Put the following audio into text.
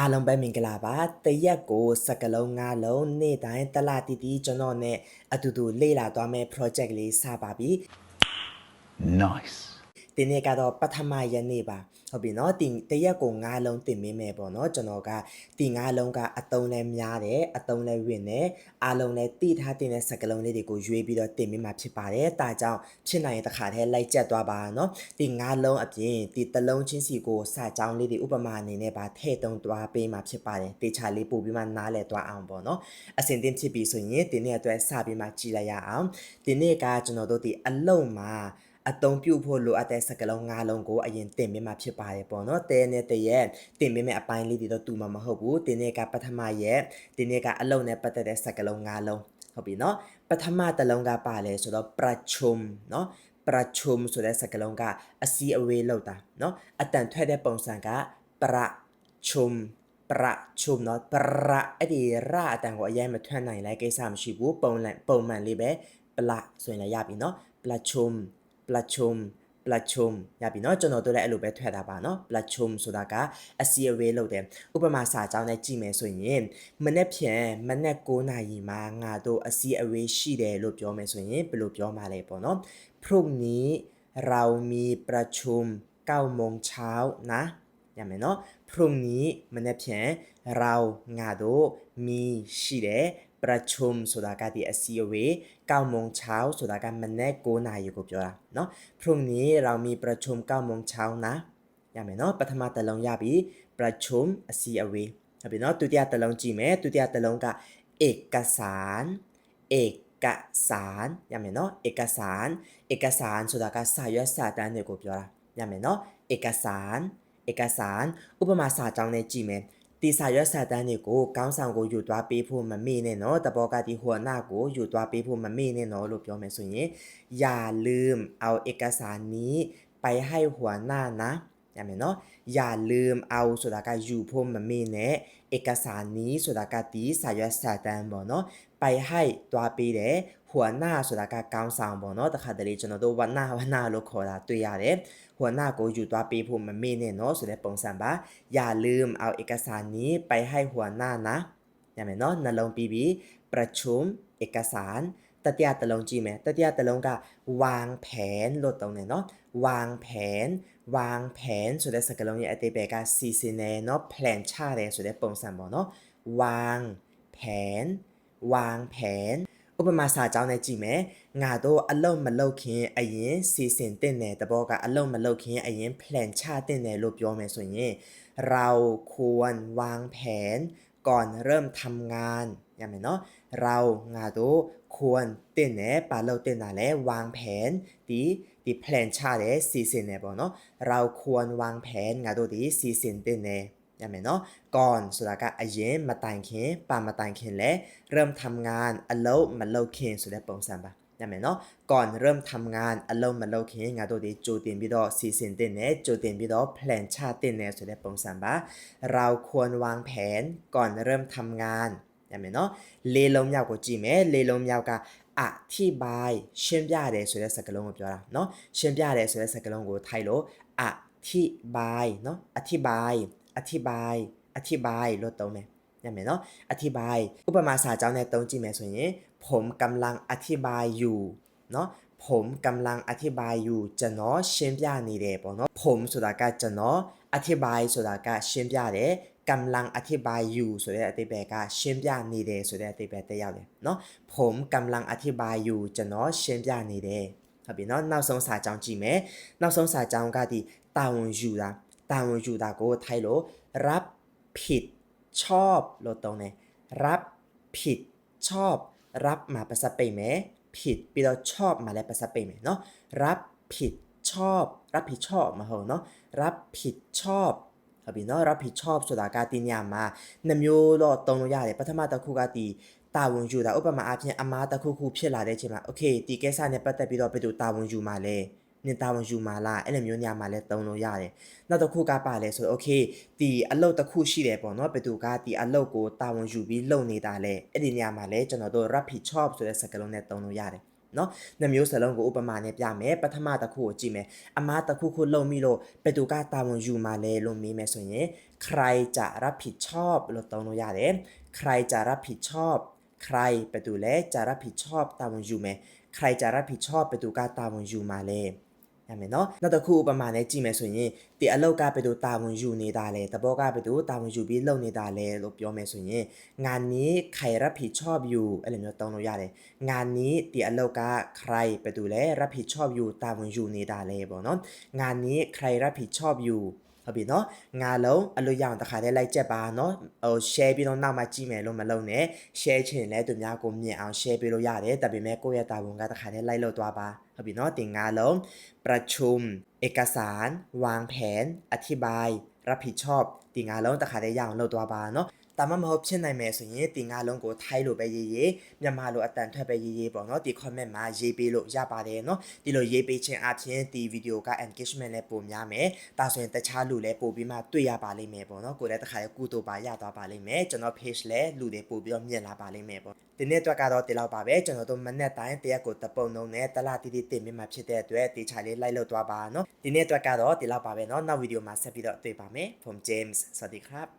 အားလုံးပဲမင်္ဂလာပါတရက်ကိုစကလုံး၅လုံးနေ့တိုင်းတလတီတီကျွန်တော်နဲ့အတူတူလေ့လာသွားမယ့် project လေးစပါပြီ Nice. ဒီနေ့ကတော့ပထမရက်နေ့ပါဟုတ်ပြီနော်တင်တရက်ကို၅လုံးတင်မိမယ်ပေါ့နော်ကျွန်တော်ကတင်၅လုံးကအတုံးလဲများတယ်အတုံးလဲဝင်တယ်အားလုံးလဲတိထားတင်တဲ့စကလုံးလေးတွေကိုရွေးပြီးတော့တင်မိမှာဖြစ်ပါတယ်။ဒါကြောင့်ဖြစ်နိုင်ရင်တစ်ခါတည်းလိုက်ကျက်သွားပါနော်။ဒီ၅လုံးအပြင်ဒီတစ်လုံးချင်းစီကိုစာကြောင်းလေးတွေဥပမာအနေနဲ့ပါထည့်သုံးသွားပေးမှာဖြစ်ပါတယ်။တေချာလေးပို့ပြီးမှနားလည်သွားအောင်ပေါ့နော်။အစင်တင်ဖြစ်ပြီဆိုရင်ဒီနေ့အတွက်စပြီးမှကြည်လိုက်ရအောင်။ဒီနေ့ကကျွန်တော်တို့ဒီအလုံးမှာ အတုံးပြုတ်ဖို့လိုအပ်တဲ့စကလုံး၅လုံးကိုအရင်တင်ပေးမှာဖြစ်ပါတယ်ပေါ့နော်တဲနဲ့တရက်တင်ပေးမယ့်အပိုင်းလေးတွေတော့တူမှာမဟုတ်ဘူးဒီနေ့ကပထမရက်ဒီနေ့ကအလုံးနဲ့ပတ်သက်တဲ့စကလုံး၅လုံးဟုတ်ပြီနော်ပထမတစ်လုံးကပါလဲဆိုတော့ prachum နော် prachum ဆိုတဲ့စကလုံးကအစီအဝေးလောက်တာနော်အတန်ထွက်တဲ့ပုံစံက prachum ပရချုံနော်ပရအဲ့ဒီရအတန်ကိုအရင်မထွက်နိုင်လဲကိစ္စမရှိဘူးပုံလန်ပုံမှန်လေးပဲပလဆိုရင်လည်းရပြီနော်ပလချုံပလချုံပ လချုံရပြီနော်ကျွန်တော်တို့လည်းအဲ့လိုပဲထွက်တာပါနော်ပလချုံဆိုတာကအစီအဝေးလုပ်တယ်ဥပမာစာကြောင်းနဲ့ကြည့်မယ်ဆိုရင်မနေ့ဖြန်မနေ့9နာရီမှာငါတို့အစီအဝေးရှိတယ်လို့ပြောမယ်ဆိုရင်ဘယ်လိုပြောမှာလဲပေါ့နော်พรุ่งนี้เรามีประชุม9โมงเช้านะရမယ်နော်พรุ่งนี้မနေ့ဖြန်เราငါတို့มีရှိတယ် ประชุมဆိုတာကဒီအစည်းအဝေး9โมงเช้าဆိုတာကမနေ့9နာရီကိုပြောတာเนาะพรุ่งนี้เรามีประชุม9โมงเช้านะရမယ်เนาะပထမတစ်လုံးရပြီประชุมအစည်းအဝေးဟုတ်ပြီเนาะဒုတိယတစ်လုံးကြည့်မယ်ဒုတိယတစ်လုံးကเอกสารเอกสารရမယ်เนาะเอกสารเอกสารဆိုတာကစာရွက်စာတမ်းတွေကိုပြောတာရမယ်เนาะเอกสารเอกสารဥပမာစာကြောင်းနဲ့ကြည့်မယ် ဒီစာရွက်စာတမ်းတွေကိုကောင်းဆောင်ကိုယူသွားပေးဖို့မမေ့နဲ့နော်တဘောကဒီဟိုနာကိုယူသွားပေးဖို့မမေ့နဲ့နော်လို့ပြောမယ်ဆိုရင်อย่าลืมเอาเอกสารนี้ไปให้หัวหน้านะရမယ်နော်อย่าลืมเอาဆိုတာကယူဖို့မမေ့နဲ့เอกสารนี้ဆိုတာကဒီစာရွက်စာတမ်းပေါ့နော် ไปให้ตัวปีเดหัวหน้าสุดาการกำวสาวบอนอตะคาเดริจนดูวันหน้าวันหน้าลูกคราตุยาเดหัวหน้ากูอยู่ตัวปีภูมิมันมีเนโนสุดาปงสันบะอย่าลืมเอาเอกสารนี้ไปให้หัวหน้านะอย่างเนาะนาลงปีบีประชุมเอกสารตติยาตะลงจีไหมตติยาตะลงกะวางแผนลดตรงเนเนาะวางแผน วางแผนสุดาสกลงเนี่ยอติเบกาซีซีเนเนาะแผนชาเรสุดาปงสันบอเนาะวางแผน วางแผนဥပမာစာကြောင်းနဲ့ကြည့်မယ်ငါတို့အလုံးမလုပ်ခင်အရင်စီစဉ်တင်တဲ့တဘောကအလုံးမလုပ်ခင်အရင် plan ချတင်တယ်လို့ပြောမယ်ဆိုရင်เราควรวางแผนก่อนเริ่มทำงานရမယ်နော်เราငါတို့ควรတင်တယ်ပါလို့တင်တာလဲวางแผนဒီဒီ plan ချတယ်စီစဉ်တယ်ပေါ့နော်เราควรวางแผนငါတို့ဒီစီစဉ်တင်တယ် ရမယ်နော်ก่อนဆိုတာကအရင်မတိုင်ခင်ပါမတိုင်ခင်လဲเริ่มทำงานအလုပ်မလုပ်ခင်ဆိုတဲ့ပုံစံပါရမယ်နော်ก่อนเริ่มทำงานအလုပ်မလုပ်ခင်ငါတို့ဒီကြိုတင်ပြီးတော့စီစဉ်တင်တယ်ကြိုတင်ပြီးတော့ plan ချတင်တယ်ဆိုတဲ့ပုံစံပါเราควรวางแผนก่อนเริ่มทำงานရမယ်နော်လေးလုံးမြောက်ကိုကြည့်မယ်လေးလုံးမြောက်ကအထိဘိုင်ရှင်းပြတယ်ဆိုတဲ့စကားလုံးကိုပြောတာเนาะရှင်းပြတယ်ဆိုတဲ့စကားလုံးကိုထိုက်လို့အထိဘိုင်เนาะအထိ ဘိုင်အထိဘိုင်အထိဘိုင်လို့သုံးမယ်ညမယ်เนาะอธิบายဥပမာစာကြောင်းနဲ့သုံးကြည့်မယ်ဆိုရင် ผมกำลังอธิบายอยู่เนาะผมกำลังอธิบายอยู่ကျွန်တော်ရှင်းပြနေတယ်ပေါ့နော်ผมဆိုတာကကျွန်တော်อธิบายဆိုတာကရှင်းပြတယ်กำลังอธิบายอยู่ဆိုတဲ့အတိပ္ပယ်ကရှင်းပြနေတယ်ဆိုတဲ့အတိပ္ပယ်တက်ရောက်တယ်เนาะผมกำลังอธิบายอยู่ကျွန်တော်ရှင်းပြနေတယ်ဟုတ်ပြီเนาะနောက်ဆုံးစာကြောင်းကြည့်မယ်နောက်ဆုံးစာကြောင်းကဒီတာဝန်ယူတာ တာဝန်ယူတာကိုထိုက်လို့รับผิดชอบလို့သုံးတယ်รับผิดชอบ รับมาภาษาเปนไหมผิดပြီးတော့ชอบมาแล้วภาษาเปนไหมเนาะรับผิดชอบ รับผิดชอบมาเหรอเนาะรับผิดชอบဟုတ်ပြီเนาะรับผิดชอบဆိုတာကဒီညမှာနှမျိုးတော့သုံးလို့ရတယ်ပထမတစ်ခုကဒီတာဝန်ယူတာဥပမာအဖြစ်အမားတစ်ခုခုဖြစ်လာတဲ့အချိန်မှာโอเคဒီကိစ္စနဲ့ပတ်သက်ပြီးတော့ဘယ်သူတာဝန်ယူမှာလဲ နင်တာဝန်ယူမှာလားအဲ့လိုမျိုးညမှာလဲသုံးလို့ရတယ်နောက်တစ်ခုကပါလဲဆိုတော့โอเคဒီအလုပ်တစ်ခုရှိတယ်ပေါ့နော်ဘယ်သူကဒီအလုပ်ကိုတာဝန်ယူပြီးလုပ်နေတာလဲအဲ့ဒီညမှာလဲကျွန်တော်တို့ rapid chop ဆိုတဲ့စကားလုံးနဲ့သုံးလို့ရတယ် နော်နှစ်မျိုးစလုံးကိုဥပမာနဲ့ပြမယ်ပထမတစ်ခုကိုကြည့်မယ်အမားတစ်ခုခုလုံပြီးတော့ဘယ်သူကတာဝန်ယူမှာလဲလို့မေးမယ်ဆိုရင်ใครจะรับผิดชอบလို့သုံးလို့ရတယ်ใครจะรับผิดชอบ ใครဘယ်သူလဲจะรับผิดชอบတာဝန်ယူမယ်ใครจะรับผิดชอบဘယ်သူကတာဝန်ယူမှာလဲ ရမယ်နော်နောက်တစ်ခုဥပမာနဲ့ကြည့်မယ်ဆိုရင်ဒီအလောက်ကဘယ်သူတာဝန်ယူနေတာလဲတဘောကဘယ်သူတာဝန်ယူပြီးလုပ်နေတာလဲလို့ပြောမယ်ဆိုရင်งานนี้ใครรับผิดชอบอยู่အဲ့လိုမျိုးသုံးလို့ရတယ်งานนี้ဒီအလောက်ကใครဘယ်သူလဲรับผิดชอบอยู่တာဝန်ယူနေတာလဲပေါ့နော်งานนี้ใครรับผิดชอบอยู่ဟုတ်ပြီနော်ငါလုံးအလို့ရအောင်တစ်ခါတည်းလိုက်ချက်ပါနော်ဟို share ပြီးတော့နောက်မှကြည့်မယ်လို့မလုပ်နဲ့ share ချင်လဲသူများကိုမြင်အောင် share ပေးလို့ရတယ်ဒါပေမဲ့ကိုယ့်ရဲ့တာဝန်ကတစ်ခါတည်းလိုက်လို့သွားပါ บิ i n o ติงงานลงประชุม เอกสาร วางแผน อธิบาย รับผิดชอบติงงานลงตะขาได้ยาวโาตัวบาเนาะ ဒါမှမဟုတ်ဖြစ်နိုင်မယ်ဆိုရင်တင်ငါလုံးကိုထိုင်းလို့ပဲရေးရေးမြန်မာလိုအတန်ထွက်ပဲရေးရေးပေါ့နော်ဒီ comment မှာရေးပေးလို့ရပါတယ်နော်ဒီလိုရေးပေးခြင်းအပြင်ဒီ video က engagement လည်းပိုများမယ်ဒါဆိုရင်တခြားလူလည်းပို့ပြီးမှတွေ့ရပါလိမ့်မယ်ပေါ့နော်ကိုယ်လည်းတစ်ခါကုတူပါရသွားပါလိမ့်မယ်ကျွန်တော် page လည်းလူတွေပို့ပြီးတော့မြင်လာပါလိမ့်မယ်ပေါ့ဒီနေ့အတွက်ကတော့ဒီလောက်ပါပဲကျွန်တော်တို့မနေ့တိုင်းတရက်ကိုတပုံလုံးနဲ့တလားတီတီတင်မိမှာဖြစ်တဲ့အတွက်ဒီချာလေးလိုက်လို့သွားပါနော်ဒီနေ့အတွက်ကတော့ဒီလောက်ပါပဲเนาะနောက် video မှာဆက်ပြီးတော့တွေ့ပါမယ် from James စวัสดีครับ